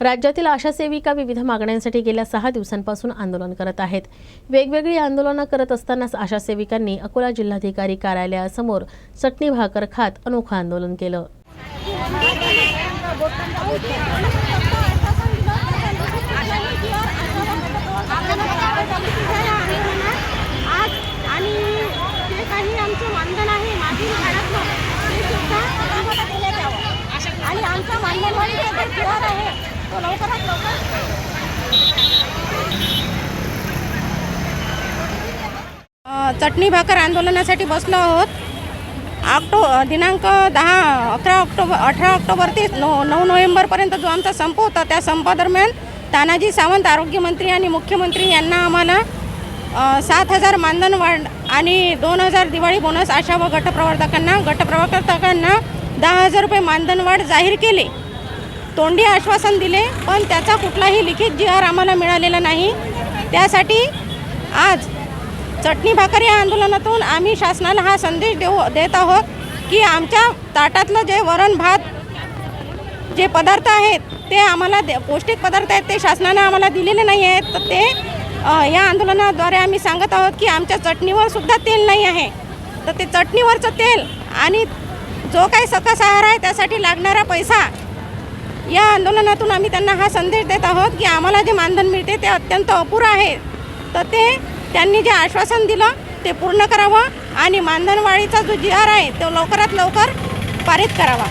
राज्यातील आशा सेविका विविध मागण्यांसाठी गेल्या सहा दिवसांपासून आंदोलन करत आहेत. वेगवेगळी आंदोलनं करत असतानाच आशा सेविकांनी अकोला जिल्हाधिकारी कार्यालयासमोर चटणी भाकर खात अनोखं आंदोलन केलं. आणि आमचं आहे. तो लवकरात लवकर चटणी भाकर आंदोलनासाठी बसलो आहोत. ऑक्टो दिनांक दहा अकरा ऑक्टोबर अठरा ऑक्टोबर ते नऊ नऊ नोव्हेंबरपर्यंत जो आमचा संप होता त्या संपादरम्यान तानाजी सावंत आरोग्यमंत्री आणि मुख्यमंत्री यांना आम्हाला सात हजार मानधन वाढ आणि दोन हजार दिवाळी बोनस आशा व गटप्रवर्तकांना गटप्रवर्तकांना दहा हजार रुपये मानधन वाढ जाहीर केले. तोंडी आश्वासन दिले पण त्याचा कुठलाही लिखित जी आर आम्हाला मिळालेला नाही. त्यासाठी आज चटणी भाकर या आंदोलनातून आम्ही शासनाला हा संदेश देऊ देत आहोत की आमच्या ताटातलं जे वरण भात जे पदार्थ आहेत ते आम्हाला दे पौष्टिक पदार्थ आहेत ते शासनानं आम्हाला दिलेले नाही आहेत. तर ते या आंदोलनाद्वारे आम्ही सांगत आहोत की आमच्या चटणीवर सुद्धा तेल नाही आहे. तर ते चटणीवरचं तेल आणि जो काही सकस आहार आहे त्यासाठी लागणारा पैसा या आंदोलनातून आम्ही त्यांना हा संदेश देत आहोत की आम्हाला जे मानधन मिळते ते अत्यंत अपुरं आहे. तर ते त्यांनी जे आश्वासन दिलं ते पूर्ण करावं आणि मानधनवाढीचा जो जी आर आहे तो लवकरात लवकर पारित करावा.